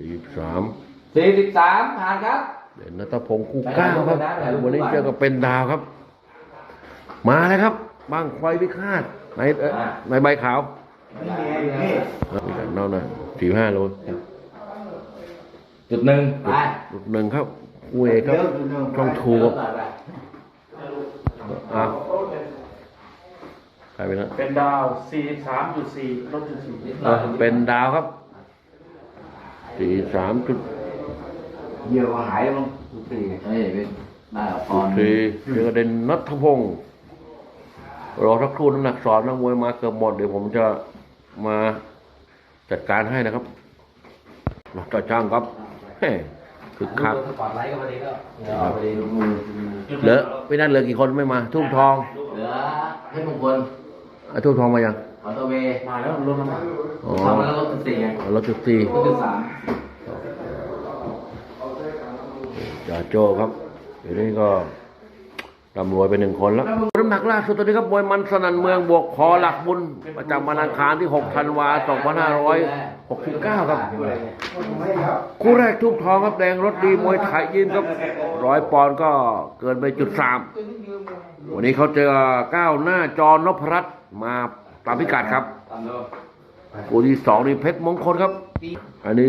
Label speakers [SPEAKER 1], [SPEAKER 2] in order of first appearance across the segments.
[SPEAKER 1] สี่สาม
[SPEAKER 2] สี่สิบสามผ่านครับ
[SPEAKER 1] เด่นนัทพงศ์คู่เก้าครับวันนี้เจอกับเป็นดาวครับ มาเลยครับบางไฟพิฆาตในเอ่อในใบขาวนี่กันน้องนะสี่ห้าโล
[SPEAKER 2] จุดหนึ่งไป
[SPEAKER 1] ลูกหนึ่งครับคู่เอกครับช่องทูครับอะใครเป็นนะ
[SPEAKER 3] เป็นดาว 43.4ลบจุดสี่
[SPEAKER 1] อะเป็นดาวครับ สี่สามจุด
[SPEAKER 2] เยี่ยวหายแล้วมั้งทุกทีเฮ้ยเป็นได้พร
[SPEAKER 1] สี่เจอกับเด่นนัทพงศ์รอสักครู่น้ำหนักสอนนักมวยมาเกือบหมดเดี๋ยวผมจะมาจัดการให้นะครับมาต่อจ้างครับเฮ้คือคัก
[SPEAKER 2] สปอร์ตไลท์ก็พอดีแล้วเดี๋ยวเอาพอดีดูมือ
[SPEAKER 1] เหลือไม่นั่นเหลือกี่คนไม่มา ทุ่งทอง
[SPEAKER 2] เหลือให้มงคล
[SPEAKER 1] อะทุ่งทองมายัง
[SPEAKER 2] ขอตัวเวย์
[SPEAKER 3] มาแล้วลดน้ำหนัก
[SPEAKER 1] อ๋อ
[SPEAKER 2] ทำมาแล้วลดเป็นสี่ไง
[SPEAKER 1] รถจุดสี่
[SPEAKER 2] ลดเป็นสาม
[SPEAKER 1] จ่าโจครับเดี๋ยวนี้ก็ร่ำรวยไปหนึ่งคนแล้วน้ำหนักล่าสุดตอนนี้ครับมวยมันสนันเมืองบวกคอหลักบุญ ประจำวันอังคารที่ 6 ธันวาคม2569 ครับ คู่แรกทุบทองครับแดงรถดีมวยไทยยิมครับร้อยปอนด์ก็เกินไปจุดสามวันนี้เขาเจอก้าวหน้าจอนพรัตน์มา ตามพิกัดครับ
[SPEAKER 2] ตามดู
[SPEAKER 1] คู่ที่สองนี่เพชรมงคลครับ อันนี้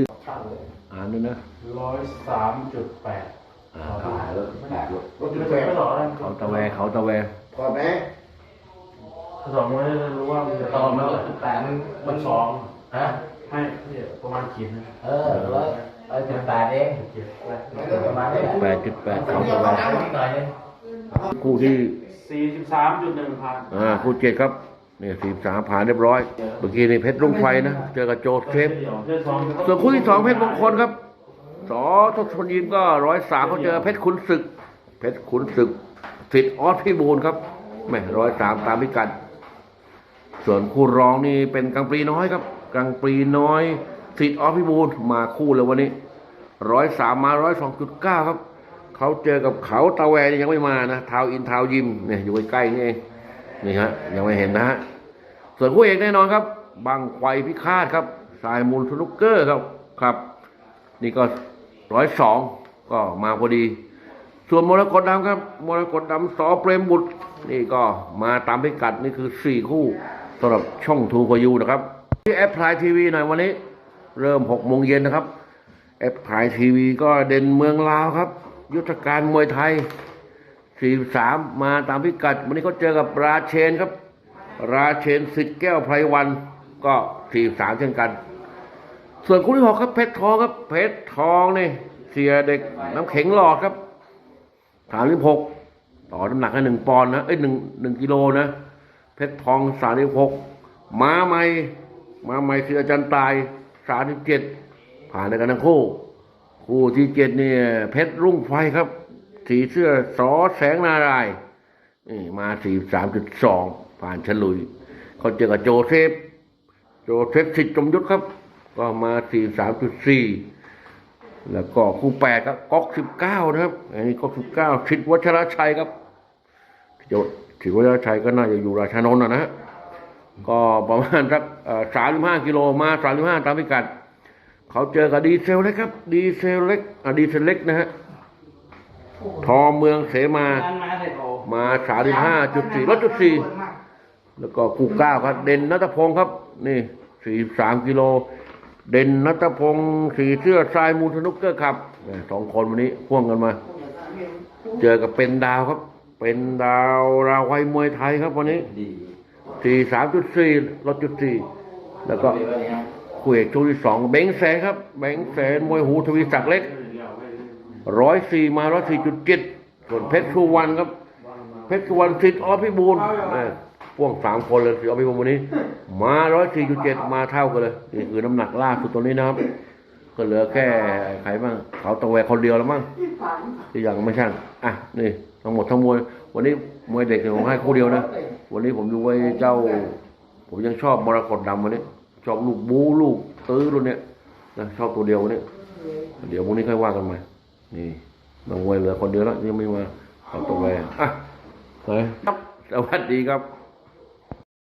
[SPEAKER 1] อ่านด้วยนะ
[SPEAKER 3] 103.8
[SPEAKER 1] อ่า
[SPEAKER 2] ขายรถแปดรถ
[SPEAKER 3] ลดจุดแปดไม่ต่อแล้ว
[SPEAKER 1] เขาตะแวเขาตะแว
[SPEAKER 4] ถอดไหม
[SPEAKER 3] สองไม่รู้ว่ามันจะ
[SPEAKER 2] ต่
[SPEAKER 3] ต่
[SPEAKER 2] อ
[SPEAKER 3] อ
[SPEAKER 2] มา
[SPEAKER 3] มา
[SPEAKER 2] ลดจุดแปดมัน
[SPEAKER 3] มันสอง
[SPEAKER 2] ฮะ
[SPEAKER 3] ให้เนี่ยประมาณขีดนึง
[SPEAKER 2] เออร้อยร้อยจุดแปดเอง
[SPEAKER 3] เจ็ด
[SPEAKER 2] ประมาณนี้แหละ
[SPEAKER 1] แปดจุดแปดเขา
[SPEAKER 2] นิ
[SPEAKER 1] ตะแว
[SPEAKER 2] ดหน่อยนึง
[SPEAKER 1] คู่ที่
[SPEAKER 3] 43.1พัน
[SPEAKER 1] อ่าคู่เจ็ดครับ นี่สี่สามผ่านเรียบร้อยเมื่อกี้นี่เพชรรุ่งไฟนะเจอกับโจเซฟส่วนคู่ที่สองเพชรมงคลครับสอทศพลยิมก็ร้อยสามเขาเจอเพชรขุนศึก เพชรขุนศึกสิทธิ์ออสพิบูลครับแม่ร้อยสามตามพิกัดส่วนคู่รองนี่เป็นกังปรีน้อยครับ กังปรีน้อยสิทธิ์ออสพิบูลมาคู่เลยวันนี้ร้อยสามมาร้อยสองจุดเก้าครับ เขาเจอกับเขาตะแวนยังไม่มานะเทาอินเทายิมเนี่ยอยู่ใกล้ๆนี่เอง นี่ฮะยังไม่เห็นนะฮะส่วนคู่เอกแน่นอนครับบังไฟพิฆาตครับสายมูลสนุกเกอร์ครับครับ นี่ก็ร้อยสองก็มาพอดี ส่วนมรกตดำครับมรกตดำสอเปรมบุตร นี่ก็มาตามพิกัดนี่คือสี่คู่สำหรับช่องทูกยูนะครับที่แอปพลายทีวีหน่อยวันนี้ เริ่มหกโมงเย็นนะครับแอปพลายทีวีก็เด่นเมืองลาวครับ ยุทธการมวยไทย 43มมาตามพิกัด วันนี้เขาเจอกับราเชนครับ ราเชนสิทธิ์แก้วไพรวันก็43เช่นกัน ส่วนคู่ที่หกครับเพชรทองครับเพชรทองนี่เสียเด็กน้ำแข็งหลอดครับถามที่หกต่อน้ำหนักให้หนึ่งปอนด์นะเอ้ยหนึ่งหนึ่งกิโลนะ เพชรทองสามสิบหกม้าใหม่ม้าใหม่คืออาจารย์ตายสามสิบเจ็ดผ่านในกันทั้งคู่ คู่ที่เจ็ดเนี่ยเพชรรุ่งไฟครับ สีเสื้อสอแสงนารายณ์นี่มาสี่สามจุดสองผ่านฉลุย เขาเจอกับโจเซฟ โจเซฟสิทธิ์จมยุทธครับ ก็มาสี่สามจุดสี่แล้วก็คู่แปดครับก๊อกสิบเก้านะครับ อันนี้ก๊อกสิบเก้าชิดวัชรชัยครับโจชิดวัชรชัยก็น่าจะอยู่ราชานนท์นนะฮะก็ประมาณสักสามสิบห้ากิโลมาสามสิบห้าตามพิกัด เขาเจอกับดีเซลเล็กครับ ดีเซลเล็กอะดีเซลเล็กนะฮะ ทอเมืองเสมา มาสามสิบห้าจุดสี่ลดจุดสี่แล้วก็คู่เก้าครับ เด่นนัทพงศ์ครับ นี่สี่สามกิโล เด่นนัทพงศ์สีเสื้อทรายมูลสนุกเกอร์ครับเนี่ยสองคนวันนี้พ่วงกันมา เจอกับเป็นดาวครับ เป็นดาวราวไวมวยไทยครับวันนี้
[SPEAKER 2] ดี
[SPEAKER 1] สี่สามจุดสี่ลดจุดสี่แล้วก็
[SPEAKER 2] ดีวันนี้ฮะ
[SPEAKER 1] คู่เอกชูที่สองเบงแสนครับเบงแสนมวยหูทวีศักดิ์เล็ก ร้อยสี่มาร้อยสี่จุดเจ็ดส่วนเพชรสุวรรณครับ เพชรสุวรรณสิทธิ์อพิบูลเออพ่วงสามคนเลยสิทธิ์อพิบูลวันนี้ มาร้อยสี่จุดเจ็ดมาเท่ากันเลยนี่คือน้ำหนักล่าสุดตัวนี้นะครับ ก็เหลือแค่ใครบ้างเขาตะแวคนเดียวแล้วมั้งที่ยังไม่ช่างอะนี่ทั้งหมดทั้งมวลวันนี้มวยเด็กเนี่ยผมให้คู่เดียวนะ วันนี้ผมดูไว้เจ้า ผมยังชอบมรกตดำวันนี้ชอบลูกบูลูกตื้อรุ่นเนี้ยนะชอบตัวเดียววันนี้เดี๋ยวพรุ่งนี้ค่อยว่ากันใหม่ นี่บางวันเหลือคนเดียวแล้วยังไม่มาเอาตัวแวอะเฮ้ยครับสวัสดีครับ